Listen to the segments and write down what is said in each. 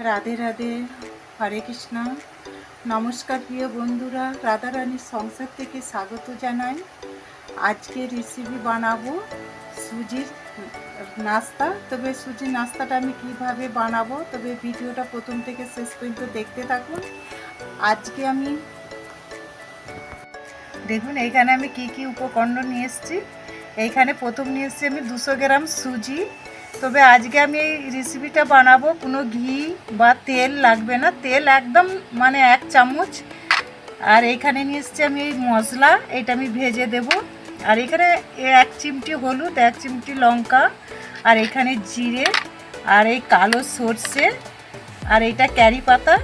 রাধে রাধে, হরে কৃষ্ণ। নমস্কার প্রিয় বন্ধুরা রাধারানীর সংসার থেকে স্বাগত জানাই। আজকে রেসিপি বানাবো সুজির নাস্তা। তবে সুজির নাস্তাটা আমি কীভাবে বানাবো, তবে ভিডিওটা প্রথম থেকে শেষ পর্যন্ত দেখতে থাকুন। আজকে আমি দেখুন, এইখানে আমি কি কি উপকরণ নিয়ে এসেছি। এইখানে প্রথম নিয়ে এসেছি আমি দুশো গ্রাম সুজি তবে আজকে আমি এই রেসিপিটা বানাবো। কোনো ঘি বা তেল লাগবে না। তেল একদম মানে এক চামচ। আর এইখানে নিয়ে এসেছি আমি এই মশলা। এটা আমি ভেজে দেব। আর এখানে এক চিমটি হলুদ, এক চিমটি লঙ্কা, আর এখানে জিরে, আর এই কালো সর্ষে, আর এইটা ক্যারি পাতা,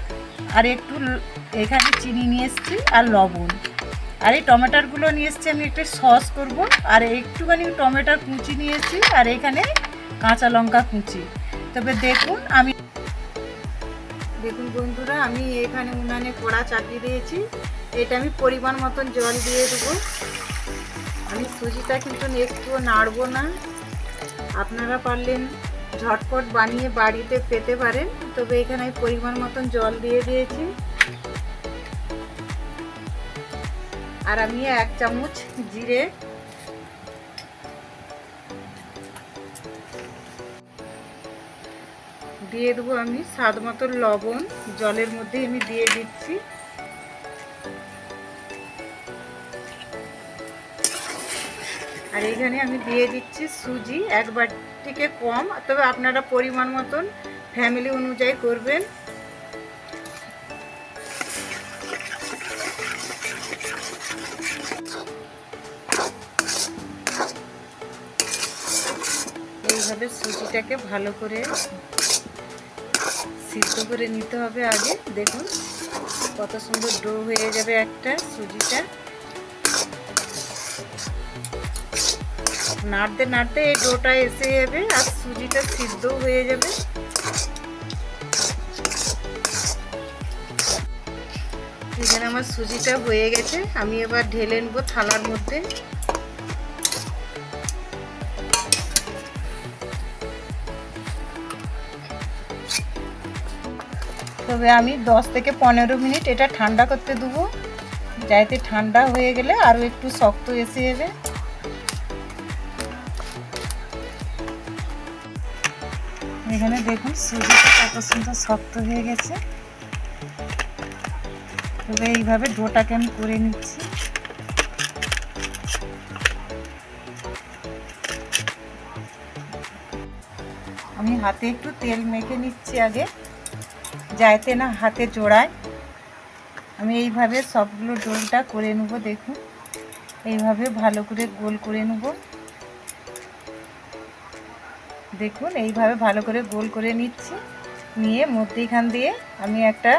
আর একটু এখানে চিনি নিয়ে এসেছি, আর লবণ। আর এই টমেটোগুলো নিয়ে এসেছি আমি একটু সস করব। আর একটুখানি টমেটোর কুচি নিয়েছি আর এখানে কাঁচা লঙ্কা কুচি। তবে দেখুন, আমি দেখুন বন্ধুরা, আমি এখানে উনানে কড়া চাপিয়ে দিয়েছি। এটা আমি পরিমাণ মতন জল দিয়ে দেবো। আমি সুজিটা কিন্তু একটুও নাড়বো না। আপনারা পারলেন ঝটপট বানিয়ে বাড়িতে পেতে পারেন। তবে এখানে আমি পরিমাণ মতন জল দিয়ে দিয়েছি। আর আমি এক চামচ জিরে দিয়ে দেবো আমি স্বাদ মতো লবণ। জলের মধ্যে আমি দিয়ে দিচ্ছি। আর এইখানে আমি দিয়ে দিচ্ছি সুজি একবার থেকে কম, তবে আপনারা পরিমাণ মতন ফ্যামিলি অনুযায়ী করবেন। এইভাবে সুজিটাকে ভালো করে সিদ্ধ করে নিতে হবে আগে। দেখুন কত সুন্দর ডো হয়ে যাবে একটা সুজিটা। নাড়তে নাড়তে এই ডোটা এসে যাবে আর সুজিটা সিদ্ধ হয়ে যাবে। এখানে আমার সুজিটা হয়ে গেছে। আমি এবার ঢেলে নেব থালার মধ্যে। তবে আমি দশ থেকে পনেরো মিনিট এটা ঠান্ডা করতে দেবো। যাইতে ঠান্ডা হয়ে গেলে আরও একটু শক্ত এসে যাবে এখানে দেখুন, সুজিটা কত সুন্দর শক্ত হয়ে গেছে। তবে এইভাবে ডোটাকে আমি করে নিচ্ছি। আমি হাতে একটু তেল মেখে নিচ্ছি আগে। যাইতে না হাতে জোড়ায়। আমি এইভাবে সবগুলো ডোলটা করে নেব, দেখুন। এইভাবে ভালো করে গোল করে নেব। দেখুন, এইভাবে ভালো করে গোল করে নিচ্ছি। নিয়ে মধ্যেখান দিয়ে আমি একটা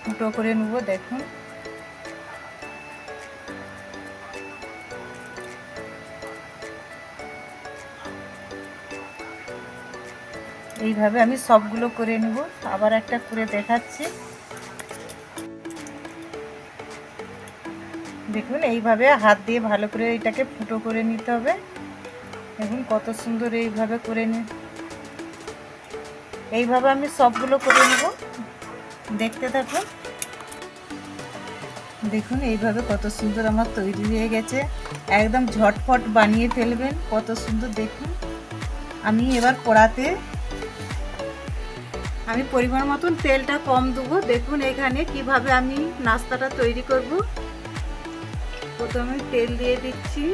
ফুটো করে নেব, দেখুন। এইভাবে আমি সবগুলো করে নেব। আবার একটা করে দেখাচ্ছি। দেখুন, এইভাবে হাত দিয়ে ভালো করে এটাকে ফুটো করে নিতে হবে। দেখুন, কত সুন্দর এইভাবে করে নি এইভাবে আমি সবগুলো করে নেব। দেখতে থাকুন। দেখুন, এইভাবে কত সুন্দর আমার তৈরি হয়ে গেছে। একদম ঝটফট বানিয়ে ফেলবেন, কত সুন্দর। দেখুন, আমি এবার কড়াতে আমি পরিমাণ মতন তেলটা কম দেবো। দেখুন এখানে কীভাবে আমি নাস্তাটা তৈরি করব। প্রথমে তেল দিয়ে দিচ্ছি।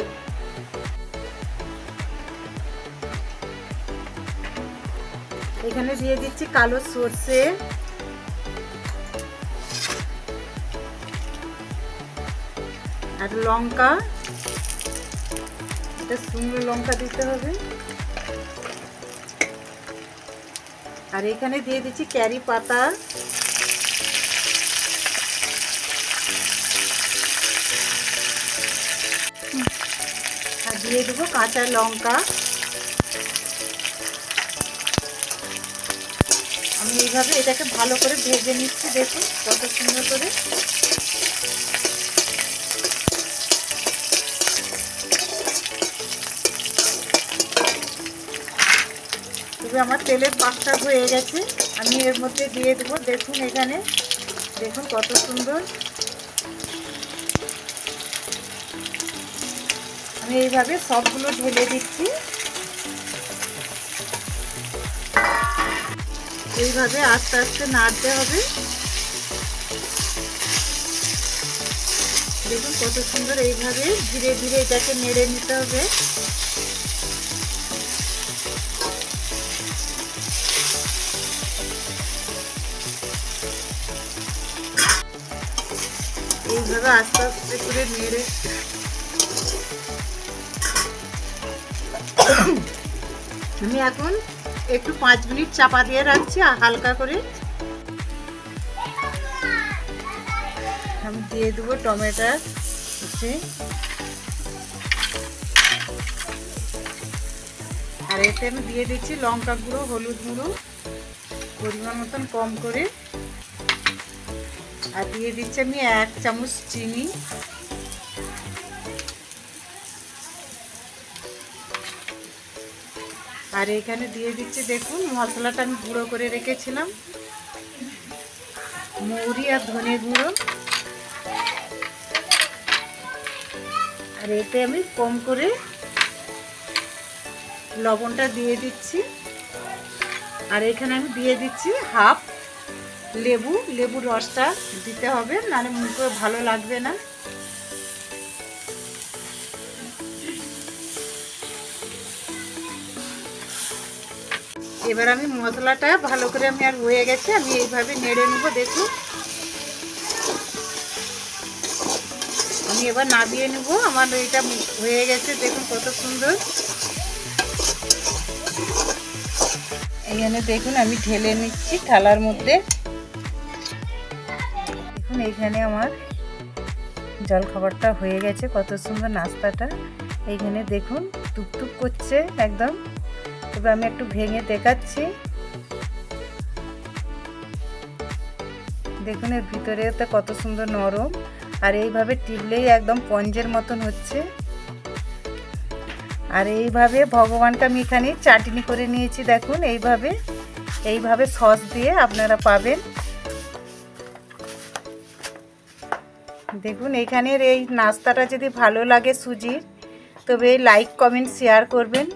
এখানে দিয়ে দিচ্ছি কালো সর্ষে। আর লঙ্কা। এটা শুকনো লঙ্কা দিতে হবে। আর এখানে দিয়ে দিচ্ছি ক্যারি পাতা। আর দিয়ে দেবো কাঁচা লঙ্কা। আমি এইভাবে এটাকে ভালো করে ভেজে নিচ্ছি, দেখুন কত সুন্দর করে। তবে আমার তেলের পাকটা হয়ে গেছে, আমি এর মধ্যে দিয়ে দেবো। দেখুন এখানে, দেখুন কত সুন্দর। আমি এইভাবে সবগুলো ঢেলে দিচ্ছি। এইভাবে আস্তে আস্তে নাড়তে হবে। দেখুন কত সুন্দর এইভাবে ধীরে ধীরে এটাকে নেড়ে নিতে হবে। এইভাবে আস্তে আস্তে করে নেড়ে আমি এখন একটু পাঁচ মিনিট চাপা দিয়ে রাখছি হালকা করে আমি দিয়ে দেবো টমেটো কুচি। আর এতে আমি দিয়ে দিচ্ছি লঙ্কা গুঁড়ো, হলুদ গুঁড়ো, পরিমাণ মতন কম করে। আর দিয়ে দিচ্ছি আমি এক চামচ চিনি। আর এখানে দিয়ে দিচ্ছি, দেখুন, মশলাটা আমি গুঁড়ো করে রেখেছিলাম। মৌরি আর ধনে গুঁড়ো। আর এতে আমি কম করে লবণটা দিয়ে দিচ্ছি। আর এখানে আমি দিয়ে দিচ্ছি হাফ লেবু লেবুর রসটা দিতে হবে, নাহলে মুখে ভালো লাগবে না। এবার আমি মশলাটা ভালো করে আমি আর হয়ে গেছে, আমি এইভাবে নেড়ে নেব, দেখুন। আমি এবার নাবিয়ে নেব, আমার এটা হয়ে গেছে, দেখুন কত সুন্দর। এখানে দেখুন, আমি ঢেলে নিচ্ছি থালার মধ্যে। দেখুন, এইখানে আমার জল খাবারটা হয়ে গেছে, কত সুন্দর নাস্তাটা। এইখানে দেখুন, টুকটুক করছে একদম। তবে আমি একটু ভেঙে দেখাচ্ছি। দেখুন, এর ভিতরে তো কত সুন্দর নরম। আর এইভাবে টিপলেই একদম পঞ্জের মতন হচ্ছে। আর এইভাবে ভগবানকে আমি এখানে চাটনি করে নিয়েছি, দেখুন, এইভাবে। এইভাবে সস দিয়ে আপনারা পাবেন। দেখুন এখানের এই নাস্তাটা যদি ভালো লাগে সুজির তবে লাইক কমেন্ট শেয়ার করবেন।